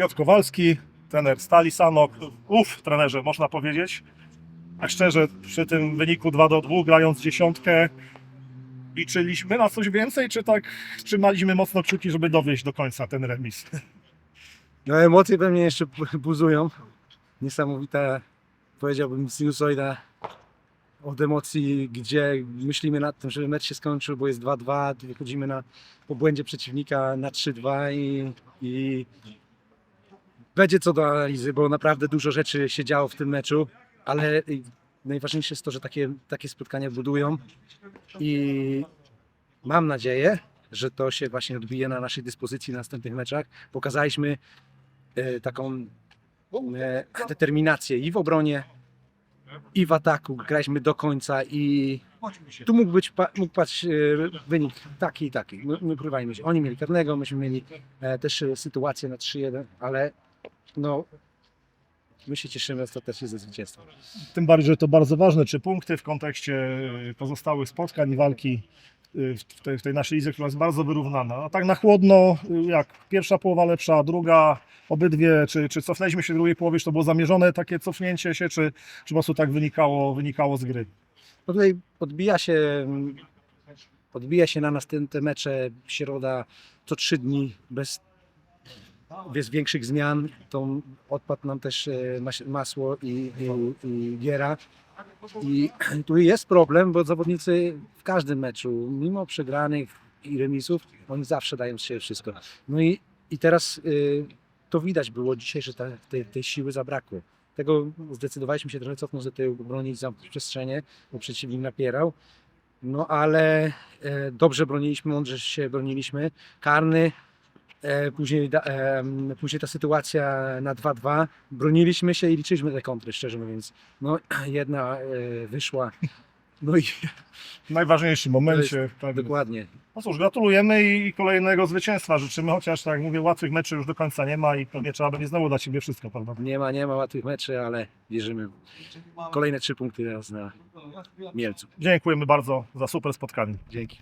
Piotr Kowalski, trener Stali Sanok. Uf, trenerze, można powiedzieć. A szczerze, przy tym wyniku 2 do 2, grając dziesiątkę, liczyliśmy na coś więcej, czy tak trzymaliśmy mocno kciuki, żeby dowieść do końca ten remis? No emocje we mnie jeszcze bu- buzują. Niesamowita, powiedziałbym, sinusoida od emocji, gdzie myślimy nad tym, żeby mecz się skończył, bo jest 2-2, tu wychodzimy na, po błędzie przeciwnika na 3-2 i, i będzie co do analizy, bo naprawdę dużo rzeczy się działo w tym meczu, ale najważniejsze jest to, że takie, takie spotkania budują i mam nadzieję, że to się właśnie odbije na naszej dyspozycji w następnych meczach. Pokazaliśmy e, taką e, determinację i w obronie, i w ataku. Graliśmy do końca i tu mógł być mógł paść e, wynik taki i taki. My, my ukrywajmy się. Oni mieli karnego, myśmy mieli e, też e, sytuację na 3-1, ale no my się cieszymy ostatecznie ze zwycięstwa. Tym bardziej, że to bardzo ważne, czy punkty w kontekście y, pozostałych spotkań i walki y, w tej, w tej naszej lidze, która jest bardzo wyrównana. A tak na chłodno, y, jak pierwsza połowa lepsza, druga, obydwie, czy, czy cofnęliśmy się w drugiej połowie, czy to było zamierzone takie cofnięcie się, czy, czy po prostu tak wynikało, wynikało z gry? No tutaj odbija się, mm, odbija się na nas ten, te mecze środa co trzy dni bez, bez większych zmian. To odpadł nam też e, mas- masło i, i, i giera. I tu jest problem, bo zawodnicy w każdym meczu, mimo przegranych i remisów, oni zawsze dają z siebie wszystko. No i, i teraz y, to widać było dzisiaj, że ta, tej, tej siły zabrakło. Tego zdecydowaliśmy się trochę cofnąć do tej obronić za przestrzenie, bo przeciwnik napierał. No ale e, dobrze broniliśmy, mądrze się broniliśmy. Karny, później, da, e, później ta sytuacja na 2-2. Broniliśmy się i liczyliśmy te kontry, szczerze mówiąc. No jedna e, wyszła. No i W najważniejszym momencie. tak. dokładnie. No cóż, gratulujemy i kolejnego zwycięstwa życzymy, chociaż tak jak mówię, łatwych meczy już do końca nie ma i pewnie trzeba będzie znowu dać siebie wszystko, prawda? Nie ma, nie ma łatwych meczy, ale wierzymy. Kolejne trzy punkty teraz na Mielcu. Dziękujemy bardzo za super spotkanie. Dzięki.